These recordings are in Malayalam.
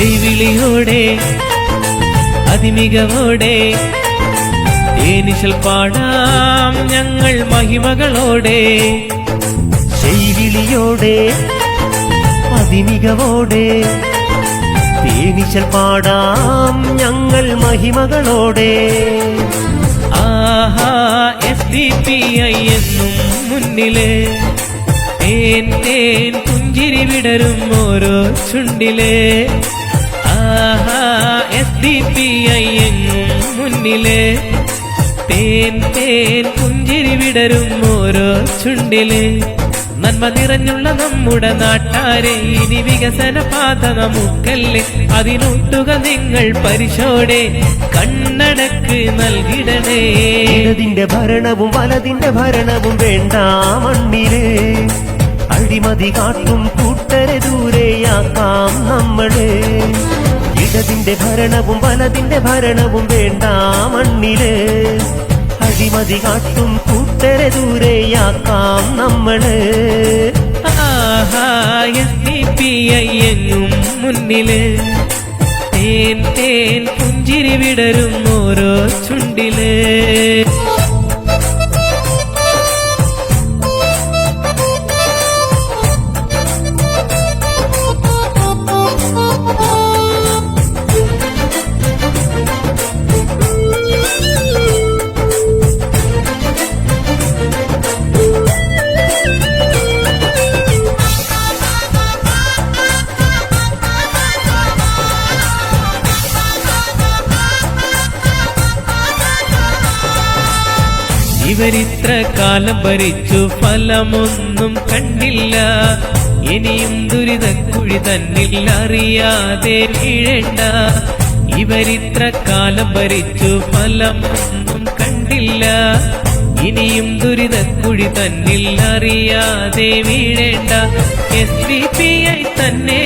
വിളിയോടെ അതിമികവോടെ ഏനിശൽ പാടാം ഞങ്ങൾ മഹിമകളോടെ. ചെയ്വിളിയോടെ അതിമികവോടെ തേനിശൽ പാടാം ഞങ്ങൾ മഹിമകളോടെ. ആഹാ എസ് ഡി പി ഐ എന്നും മുന്നിലെ തേൻ തേൻ പുഞ്ചിരി വിടരും ഓരോ ചുണ്ടിൽ. എസ് ഡി പി ഐ എങ്ങും മുന്നിലെ. തേൻ തേൻ പുഞ്ചിരി വിടരും ഓരോ ചുണ്ടിലെ. നന്മ നിറഞ്ഞുള്ള നമ്മുടെ നാട്ടാരെ ഇനി വികസന പാത നമുക്കല്ലേ? അതിനൊട്ടുക നിങ്ങൾ പരിശോടെ കണ്ണടക്ക് നൽകിടണേ. ഇടതിന്റെ ഭരണവും വലതിന്റെ ഭരണവും വേണ്ട മണ്ണിൽ. അഴിമതി കാട്ടും കൂട്ടരെ ദൂരെയാക്കാം നമ്മൾ. ഇടതിന്റെ ഭരണവും വലതിന്റെ ഭരണവും വേണ്ട മണ്ണിൽ. അഴിമതി കാട്ടും കൂട്ടരെ ദൂരെയാക്കാം നമ്മൾ. മുന്നിൽ. തേൻ തേൻ പുഞ്ചിരി വിടരും ഓരോ ചുണ്ടിൽ. ഇവരിത്ര കാലം ഭരിച്ചു ഫലമൊന്നും കണ്ടില്ല. ഇനിയും ദുരിതക്കുഴി തന്നിൽ അറിയാതെ വീഴേണ്ട. ഇവരിത്ര കാലം ഭരിച്ചു ഫലമൊന്നും കണ്ടില്ല. ഇനിയും ദുരിതക്കുഴി തന്നിൽ അറിയാതെ വീഴേണ്ട. എസ് ഡി പി ഐ തന്നെ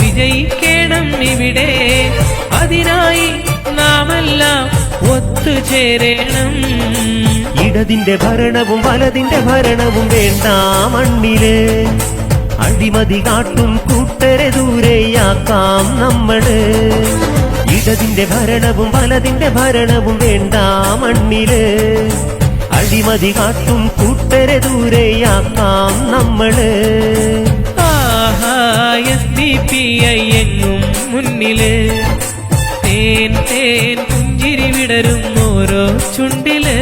വിജയിക്കണം ഇവിടെ. ഒത്തുചേരണം ഇടതിന്റെ ഭരണവും വലതിന്റെ ഭരണവും വേണ്ട മണ്ണിൽ. അഴിമതി കാട്ടും കൂട്ടരെ ദൂരെയാക്കാം നമ്മൾ. ഇടതിന്റെ ഭരണവും വലതിന്റെ ഭരണവും വേണ്ട മണ്ണിൽ. അഴിമതി കാട്ടും കൂട്ടരെ ദൂരെയാക്കാം നമ്മൾ. എങ്ങും മുന്നിൽ. തേൻ തേൻ പുഞ്ചിരി വിടരും చుండిలే.